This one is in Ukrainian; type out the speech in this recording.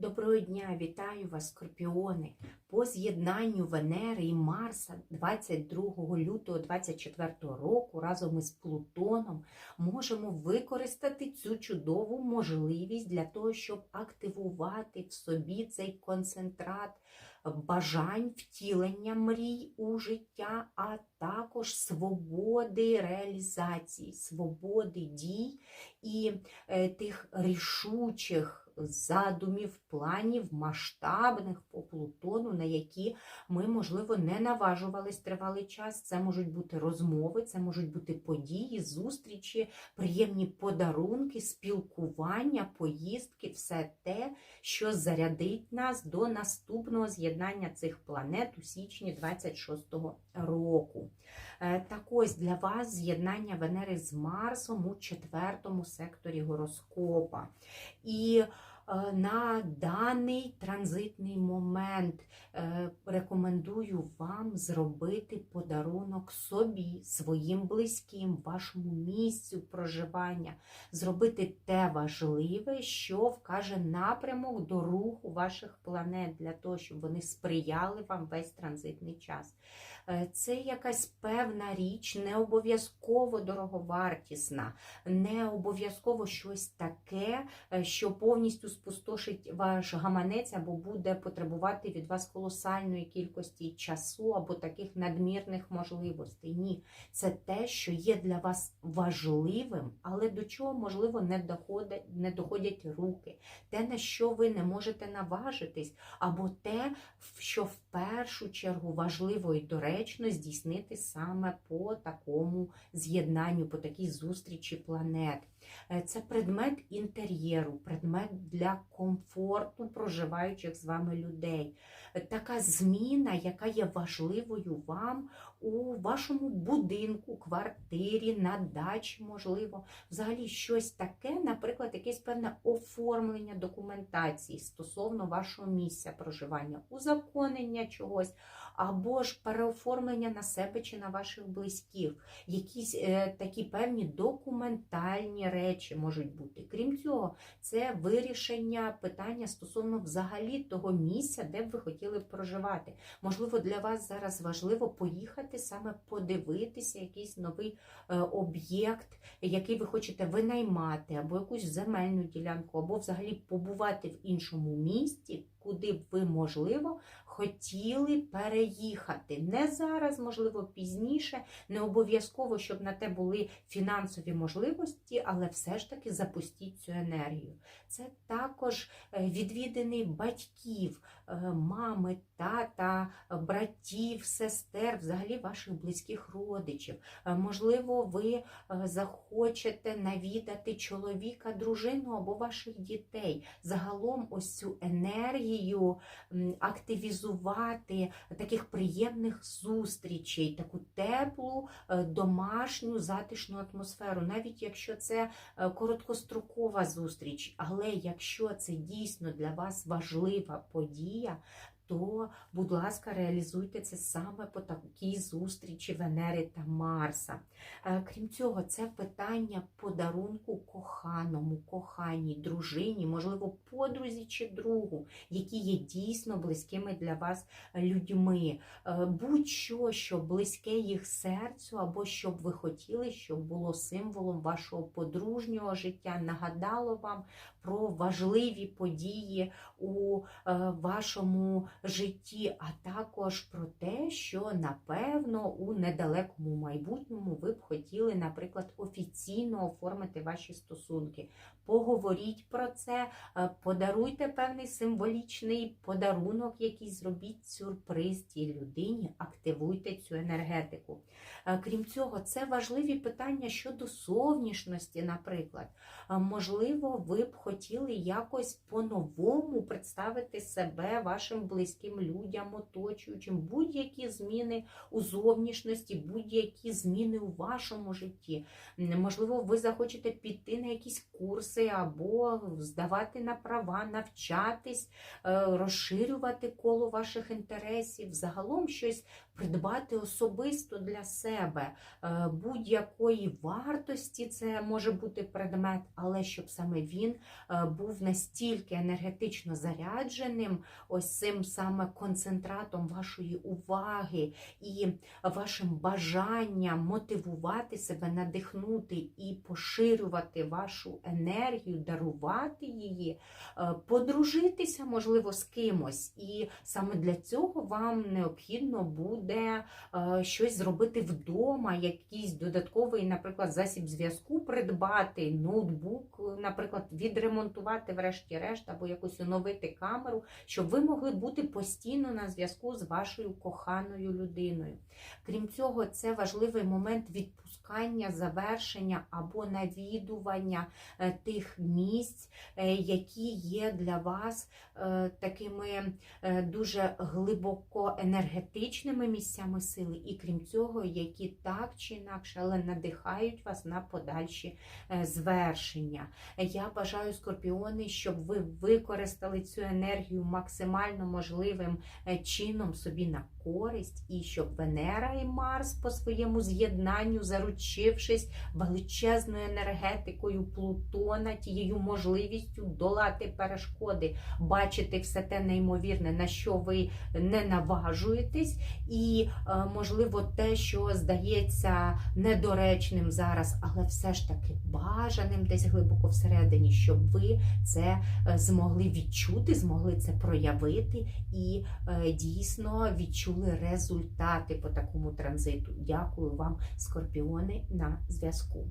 Доброго дня, вітаю вас, скорпіони! По з'єднанню Венери і Марса 22 лютого 2024 року разом із Плутоном можемо використати цю чудову можливість для того, щоб активувати в собі цей концентрат бажань втілення мрій у життя, а також свободи реалізації, свободи дій і е, тих рішучих задумів, планів, масштабних по Плутону, на які ми, можливо, не наважувались тривалий час. Це можуть бути розмови, це можуть бути події, зустрічі, приємні подарунки, спілкування, поїздки, все те, що зарядить нас до наступного з'єднання цих планет у січні 26-го року. Е, Так ось для вас з'єднання Венери з Марсом у четвертому секторі гороскопа. І е, на даний транзитний момент рекомендую вам зробити подарунок собі, своїм близьким, вашому місцю проживання, зробити те важливе, що вкаже напрямок до руху ваших планет для того, щоб вони сприяли вам весь транзитний час. Е, Це якась певна річ, не обов'язково дороговартісна, не обов'язково щось таке, е, що повністю спустошить ваш гаманець або буде потребувати від вас колосальної кількості часу або таких надмірних можливостей. Ні, це те, що є для вас важливим, але до чого, можливо, не доходять, не доходять руки, те, на що ви не можете наважитись, або те, що в першу чергу важливо і доречно здійснити саме по такому з'єднанню, по такій зустрічі планет. Е, Це предмет інтер'єру, предмет для комфорту проживаючих з вами людей. Е, Така зміна, яка є важливою вам у вашому будинку, квартирі, на дачі, можливо, взагалі щось таке, наприклад, якесь певне оформлення документації стосовно вашого місця проживання, узаконення чогось, або ж переоформлення на себе чи на ваших близьких. Якісь е, такі певні документальні речі можуть бути. Крім цього, це вирішення питання стосовно взагалі того місця, де б ви хотіли проживати. Можливо, для вас зараз важливо поїхати саме подивитися якийсь новий е, об'єкт, який ви хочете винаймати, або якусь земельну ділянку, або взагалі побувати в іншому місті, куди б ви, можливо, хотіли переїхати. Не зараз, можливо, пізніше, не обов'язково, щоб на те були фінансові можливості, але все ж таки запустіть цю енергію. Це також е, відвідини батьків, е, мами, тата, братів, сестер, взагалі ваших близьких родичів. Е, Можливо, ви захочете навідати чоловіка, дружину або ваших дітей. Загалом ось цю енергію м, активізувати таких приємних зустрічей, таку теплу, е, домашню, затишну атмосферу, навіть якщо це е, короткострокова зустріч, але якщо це дійсно для вас важлива подія, то, будь ласка, реалізуйте це саме по такій зустрічі Венери та Марса. Е, Крім цього, це питання подарунку коханому, коханій, дружині, можливо, подрузі чи другу, які є дійсно близькими для вас людьми. Е, Будь-що, що близьке їх серцю, або що б ви хотіли, щоб було символом вашого подружнього життя, нагадало вам про важливі події у е, вашому житті, а також про те, що напевно у недалекому майбутньому ви б хотіли, наприклад, офіційно оформити ваші стосунки. Поговоріть про це, е, подаруйте певний символічний подарунок, якийсь зробіть сюрприз тій людині, активуйте цю енергетику. Е, Крім цього, це важливі питання щодо зовнішності, наприклад. Е, Можливо, ви б хотіли якось по-новому представити себе вашим близьким близьким людям, оточуючим, будь-які зміни у зовнішності, будь-які зміни у вашому житті. Можливо, ви захочете піти на якісь курси або здавати на права, навчатись, е, розширювати коло ваших інтересів, загалом щось придбати особисто для себе. Е, Будь-якої вартості це може бути предмет, але щоб саме він е, був настільки енергетично зарядженим, ось цим саме концентратом вашої уваги і вашим бажанням мотивувати себе, надихнути і поширювати вашу енергію, дарувати її, е, подружитися, можливо, з кимось. І саме для цього вам необхідно буде е, щось зробити вдома, якийсь додатковий, наприклад, засіб зв'язку придбати, ноутбук, наприклад, відремонтувати, врешті-решт, або якусь оновити камеру, щоб ви могли бути постійно на зв'язку з вашою коханою людиною. Крім цього, це важливий момент відпускання, завершення або навідування е, тих місць, е, які є для вас е, такими дуже глибоко енергетичними місцями сили, і крім цього, які так чи інакше, але надихають вас на подальші е, звершення. Я бажаю скорпіони, щоб ви використали цю енергію максимально можливим е, чином собі на користь, і щоб Венера і Марс по своєму з'єднанню, заручившись величезною енергетикою Плутона, тією можливістю долати перешкоди, бачити все те неймовірне, на що ви не наважуєтесь, і, е, можливо, те, що здається недоречним зараз, але все ж таки бажаним десь глибоко всередині, щоб ви це е, змогли відчути, змогли це проявити і е, дійсно відчули результати по такому транзиту. Дякую вам, скорпіони, на зв'язку.